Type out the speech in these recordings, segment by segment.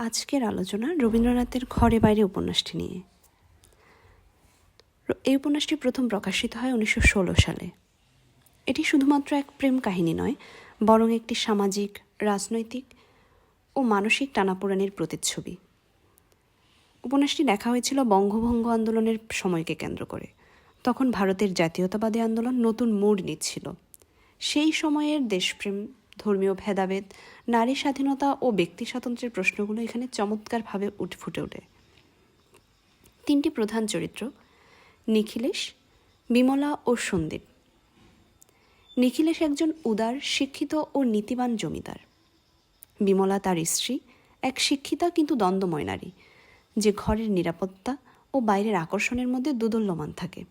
আজকের আলোচনা রবীন্দ্রনাথের ঘরে বাইরে উপন্যাসটি নিয়ে। এই উপন্যাসটি প্রথম প্রকাশিত হয় উনিশশো ষোলো সালে। এটি শুধুমাত্র এক প্রেম কাহিনী নয়, বরং একটি সামাজিক, রাজনৈতিক ও মানসিক টানাপোড়েনের প্রতিচ্ছবি। উপন্যাসটি লেখা হয়েছিল বঙ্গভঙ্গ আন্দোলনের সময়কে কেন্দ্র করে। তখন ভারতের জাতীয়তাবাদী আন্দোলন নতুন মোড় নিচ্ছিল। সেই সময়ের দেশপ্রেম ধর্মীয় ভেদাভেদ, নারী স্বাধীনতা ও ব্যক্তি স্বাতন্ত্র্যের প্রশ্নগুলো এখানে চমৎকারভাবে উঠ, ফুটে ওঠে। তিনটি প্রধান চরিত্র, নিখিলেশ, বিমলা ও সন্দীপ। নিখিলেশ একজন উদার, শিক্ষিত ও নীতিবান জমিদার। বিমলা তার স্ত্রী, এক শিক্ষিতা কিন্তু দ্বন্দ্বময় নারী, যে ঘরের নিরাপত্তা ও বাইরের আকর্ষণের মধ্যে দুদল্যমান থাকে।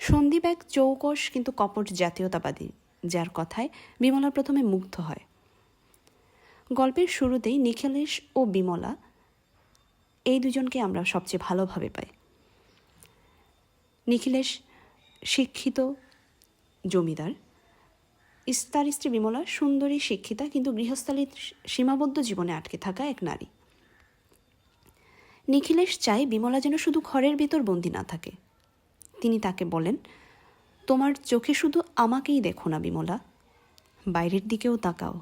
সন্দীপ এক চৌকস কিন্তু কপট জাতীয়তাবাদী যার কথায় বিমলা প্রথমে মুগ্ধ হয়। গল্পের শুরুতেই নিখিলেশ ও বিমলা এই দুজনকে আমরা সবচেয়ে ভালোভাবে পাই। নিখিলেশ শিক্ষিত, জমিদার। ইস- তার স্ত্রী বিমলা সুন্দরী, শিক্ষিতা, কিন্তু গৃহস্থালীর সীমাবদ্ধ জীবনে আটকে থাকা এক নারী। নিখিলেশ চায় বিমলা যেন শুধু ঘরের ভেতর বন্দি না থাকে। তিনি তাকে বলেন তোমার চোখে শুধু আমাকেই দেখো না বিমলা। বাইরের দিকেও তাকাও।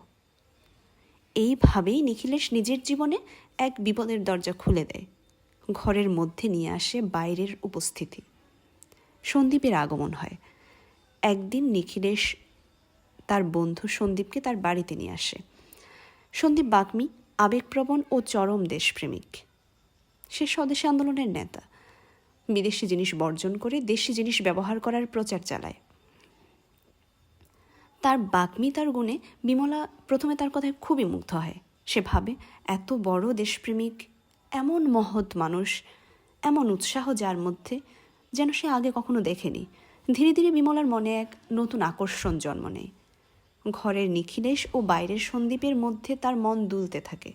এইভাবেই নিখিলেশ নিজের জীবনে এক বিপদের দরজা খুলে দেয়। ঘরের মধ্যে নিয়ে আসে বাইরের উপস্থিতি। সন্দীপের আগমন হয়। একদিন নিখিলেশ তার বন্ধু সন্দীপকে তার বাড়িতে নিয়ে আসে। সন্দীপ বাগ্মী, আবেগপ্রবণ ও চরম দেশপ্রেমিক। সে স্বদেশী আন্দোলনের নেতা। বিদেশি জিনিস বর্জন করে দেশি জিনিস ব্যবহার করার প্রচার চালায়। তার বাগ্মিতার গুণে বিমলা প্রথমে তার কথায় খুবই মুগ্ধ হয়। সে ভাবে, এত বড় দেশপ্রেমিক, এমন মহৎ মানুষ, এমন উৎসাহ যার মধ্যে যেন সে আগে কখনো দেখেনি। ধীরে ধীরে বিমলার মনে এক নতুন আকর্ষণ জন্ম নেয়। ঘরের নিখিলেশ ও বাইরের সন্দীপের মধ্যে তার মন দুলতে থাকে।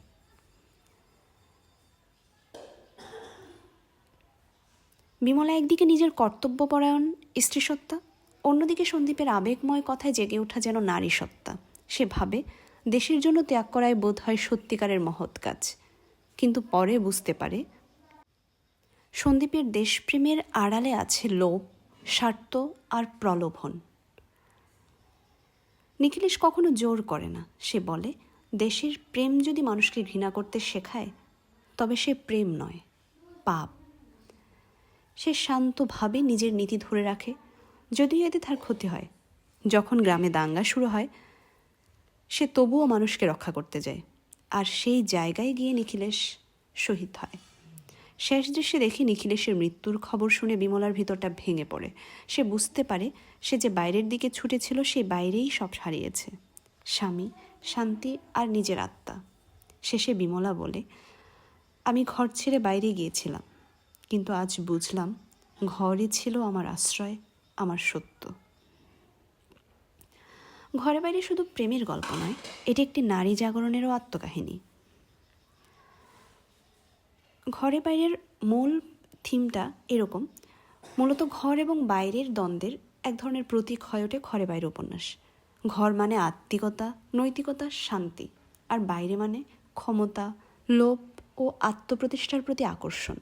বিমলা একদিকে নিজের কর্তব্যপরায়ণ স্ত্রীসত্তা অন্যদিকে সন্দীপের আবেগময় কথায় জেগে ওঠা যেন নারী সত্তা সে ভাবে, দেশের জন্য ত্যাগ করায় বোধ হয় সত্যিকারের মহৎ কাজ। কিন্তু পরে বুঝতে পারে, সন্দীপের দেশপ্রেমের আড়ালে আছে লোভ, স্বার্থ আর প্রলোভন। নিখিলেশ কখনো জোর করে না। সে বলে, দেশের প্রেম যদি মানুষকে ঘৃণা করতে শেখায়, তবে সে প্রেম নয়, পাপ। সে শান্তভাবে নিজের নীতি ধরে রাখে, যদিও এতে তার ক্ষতি হয়। যখন গ্রামে দাঙ্গা শুরু হয়, সে তবুও মানুষকে রক্ষা করতে যায়। আর সেই জায়গায় গিয়ে নিখিলেশ শহীদ হয়। শেষ দৃশ্যে দেখি নিখিলেশের মৃত্যুর খবর শুনে বিমলার ভিতরটা ভেঙে পড়ে। সে বুঝতে পারে সে যে বাইরের দিকে ছুটেছিল, সে বাইরেই সব হারিয়েছে। স্বামী, শান্তি আর নিজের আত্মা। শেষে বিমলা বলে, আমি ঘর ছেড়ে বাইরে গিয়েছিলাম। কিন্তু আজ বুঝলাম ঘরই ছিল আমার আশ্রয়, আমার সত্য। ঘরে বাইরে শুধু প্রেমের গল্প নয়, এটি একটি নারী জাগরণেরও আত্মকাহিনী। ঘরে বাইরের মূল থিমটা এরকম, মূলত ঘর এবং বাইরের দ্বন্দ্বের এক ধরনের প্রতীক হয়ে ওঠে ঘরে বাইরে উপন্যাস। ঘর মানে আত্মিকতা, নৈতিকতা, শান্তি, আর বাইরে মানে ক্ষমতা, লোভ ও আত্মপ্রতিষ্ঠার প্রতি আকর্ষণ।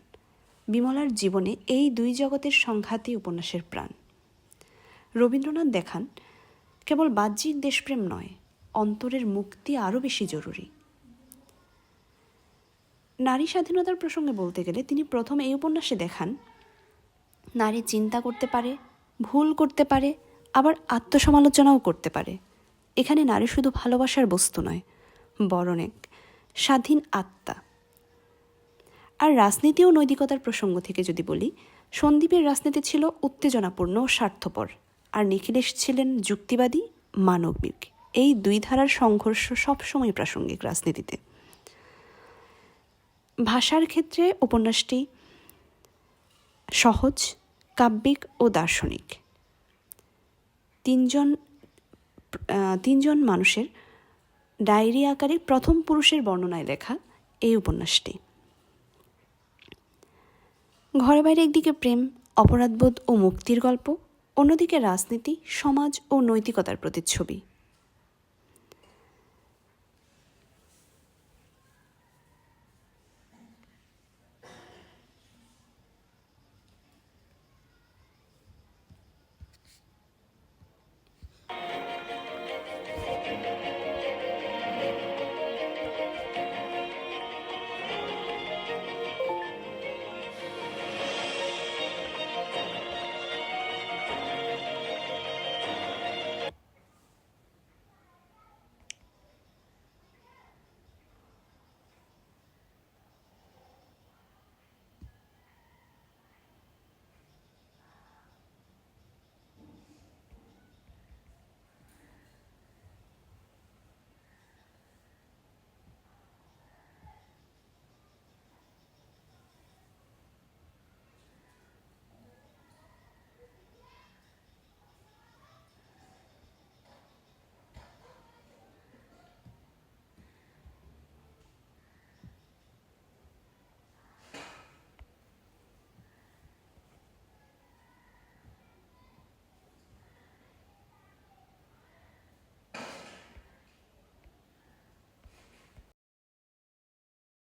বিমলার জীবনে এই দুই জগতের সংঘাতই উপন্যাসের প্রাণ। রবীন্দ্রনাথ দেখান, কেবল বাহ্যিক দেশপ্রেম নয়, অন্তরের মুক্তি আরও বেশি জরুরি। নারী স্বাধীনতার প্রসঙ্গে বলতে গেলে তিনি প্রথম এই উপন্যাসে দেখান, নারী চিন্তা করতে পারে, ভুল করতে পারে, আবার আত্মসমালোচনাও করতে পারে। এখানে নারী শুধু ভালোবাসার বস্তু নয়, বরং এক স্বাধীন আত্মা। আর রাজনীতি ও নৈতিকতার প্রসঙ্গ থেকে যদি বলি, সন্দীপের রাজনীতি ছিল উত্তেজনাপূর্ণ ও স্বার্থপর, আর নিখিলেশ ছিলেন যুক্তিবাদী মানবিক এই দুই ধারার সংঘর্ষ সবসময় প্রাসঙ্গিক রাজনীতিতে। ভাষার ক্ষেত্রে উপন্যাসটি সহজ, কাব্যিক ও দার্শনিক। তিনজন তিনজন মানুষের ডায়েরি আকারে প্রথম পুরুষের বর্ণনায় লেখা এই উপন্যাসটি। ঘরে বাইরে একদিকে প্রেম অপরাধবোধ ও মুক্তির গল্প অন্যদিকে রাজনীতি সমাজ ও নৈতিকতার প্রতিচ্ছবি।